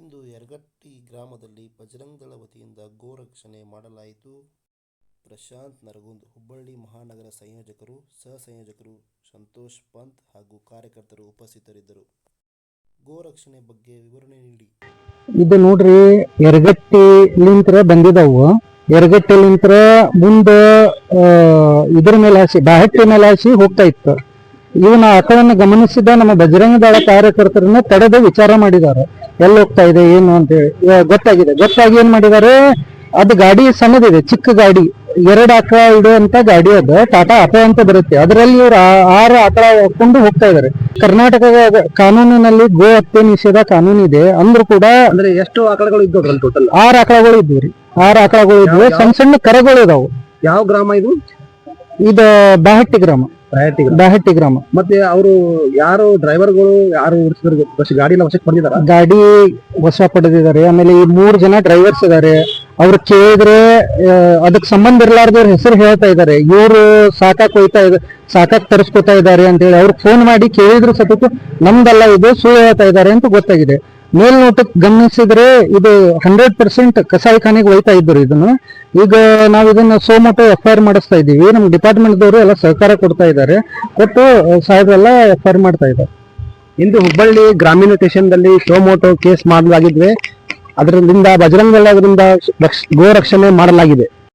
ಇಂದು ಯರಗಟ್ಟಿ ಗ್ರಾಮದಲ್ಲಿ ಬಜರಂಗ ದಳ ವತಿಯಿಂದ ಗೋರಕ್ಷಣೆ ಮಾಡಲಾಯಿತು. ಪ್ರಶಾಂತ್ ನರಗುಂದ್ ಹುಬ್ಬಳ್ಳಿ ಮಹಾನಗರ ಸಂಯೋಜಕರು ಸಹ ಸಂಯೋಜಕರು ಸಂತೋಷ್ ಪಂತ್ ಹಾಗೂ ಕಾರ್ಯಕರ್ತರು ಉಪಸ್ಥಿತರಿದ್ದರು. ಗೋರಕ್ಷಣೆ ಬಗ್ಗೆ ವಿವರಣೆ ನೀಡಿ. ಇದು ನೋಡ್ರಿ ಎರಗಟ್ಟಿಲಿಂತ್ರ ಬಂದಿದವು. ಎರಗಟ್ಟಿಲಿಂತ್ರ ಮುಂದ ಇದ್ರ ಮೇಲೆ ಹಾಸಿ ಬಾಹಟ್ಟಿ ಮೇಲೆ ಹಾಸಿ ಹೋಗ್ತಾ ಇತ್ತು. ಇವನ ಆಕಳನ್ನು ಗಮನಿಸಿದ ನಮ್ಮ ಬಜರಂಗ ದಳ ಕಾರ್ಯಕರ್ತರನ್ನ ತಡೆದು ವಿಚಾರ ಮಾಡಿದ್ದಾರೆ ಎಲ್ಲಿ ಹೋಗ್ತಾ ಇದೆ ಏನು ಅಂತ ಹೇಳಿ. ಗೊತ್ತಾಗಿದೆ. ಗೊತ್ತಾಗಿ ಏನ್ ಮಾಡಿದ್ದಾರೆ ಅದು ಗಾಡಿ ಸಣ್ಣದಿದೆ ಚಿಕ್ಕ ಗಾಡಿ. ಎರಡು ಆಕಳ ಇಡುವಂತ ಗಾಡಿ ಅದು. ಟಾಟಾ ಆಟೋ ಅಂತ ಬರುತ್ತೆ. ಅದರಲ್ಲಿ ಇವರು ಆರು ಆಕಳ ಹಾಕೊಂಡು ಹೋಗ್ತಾ ಇದಾರೆ. ಕರ್ನಾಟಕದ ಕಾನೂನಿನಲ್ಲಿ ಗೋ ಹತ್ಯೆ ನಿಷೇಧ ಕಾನೂನು ಇದೆ. ಅಂದ್ರೂ ಕೂಡ ಅಂದ್ರೆ ಎಷ್ಟು ಆಕಳಗಳು ಇದ್ದವು ಟೋಟಲ್ ಆರು ಆಕಳಗಳು ಇದ್ವು ರೀ. ಆರು ಆಕಳಗಳು ಇದ್ವು ಸಣ್ಣ ಸಣ್ಣ ಕರೆಗಳು ಇದಾವು. ಯಾವ ಗ್ರಾಮ ಇದು? ಇದು ಬಾಹಟ್ಟಿ ಗ್ರಾಮ. ರಾಯಟ್ಟಿ ಗ್ರಾಮ ಮತ್ತೆ ಅವರು ಯಾರು ಡ್ರೈವರ್ಗಳು ಯಾರು ಓಡಿಸಿದ್ರು ಬಸ್ ಗಾಡಿ ಎಲ್ಲ ವಶಕ್ಕೆ ಪಡೆದಿದ್ದಾರೆ? ಗಾಡಿ ವಶ ಪಡೆದಿದ್ದಾರೆ. ಆಮೇಲೆ ಈ ಮೂರು ಜನ ಡ್ರೈವರ್ಸ್ ಇದಾರೆ. ಅವ್ರು ಕೇಳಿದ್ರೆ ಅದಕ್ಕೆ ಸಂಬಂಧ ಇರಲಾರ್ದವ್ರ ಹೆಸರು ಹೇಳ್ತಾ ಇದ್ದಾರೆ ಇವರು ಸಾಕಾಕ್ ಹೋಯ್ತಾ ಇದ್ದಾರೆ ಸಾಕಾಕ್ ತರಿಸ್ಕೊತಾ ಇದ್ದಾರೆ ಅಂತ ಹೇಳಿ ಅವ್ರಿಗೆ ಫೋನ್ ಮಾಡಿ ಕೇಳಿದ್ರು ಸತತ ನಮ್ದಲ್ಲ ಇದು ಸುಳ್ಳು ಹೇಳ್ತಾ ಇದ್ದಾರೆ ಅಂತ ಗೊತ್ತಾಗಿದೆ. ಮೇಲ್ನೋಟಕ್ಕೆ ಗಮನಿಸಿದ್ರೆ ಇದು ಹಂಡ್ರೆಡ್ ಪರ್ಸೆಂಟ್ ಕಸಾಯಿಖಾನೆಗೆ ಒಯ್ತಾ ಇದ್ರು ಇದನ್ನು. ಈಗ ನಾವು ಇದನ್ನ ಸೋಮೋಟೋ ಎಫ್ ಐ ಆರ್ ಮಾಡಿಸ್ತಾ ಇದ್ದೀವಿ. ನಮ್ಮ ಡಿಪಾರ್ಟ್ಮೆಂಟ್ ದವರು ಎಲ್ಲ ಸಹಕಾರ ಕೊಡ್ತಾ ಇದ್ದಾರೆ. ಕೊಟ್ಟು ಸಾಹೇಬ್ರೆಲ್ಲ ಎಫ್ ಐ ಮಾಡ್ತಾ ಇದ್ದಾರೆ. ಇಂದು ಹುಬ್ಬಳ್ಳಿ ಗ್ರಾಮೀಣ ಸ್ಟೇಷನ್ದಲ್ಲಿ ಸೋಮೋಟೋ ಕೇಸ್ ಮಾಡಲಾಗಿದ್ವಿ. ಅದರಿಂದ ಬಜರಂಗ ಅದರಿಂದ ರಕ್ಷ- ಗೋ ರಕ್ಷಣೆ ಮಾಡಲಾಗಿದೆ.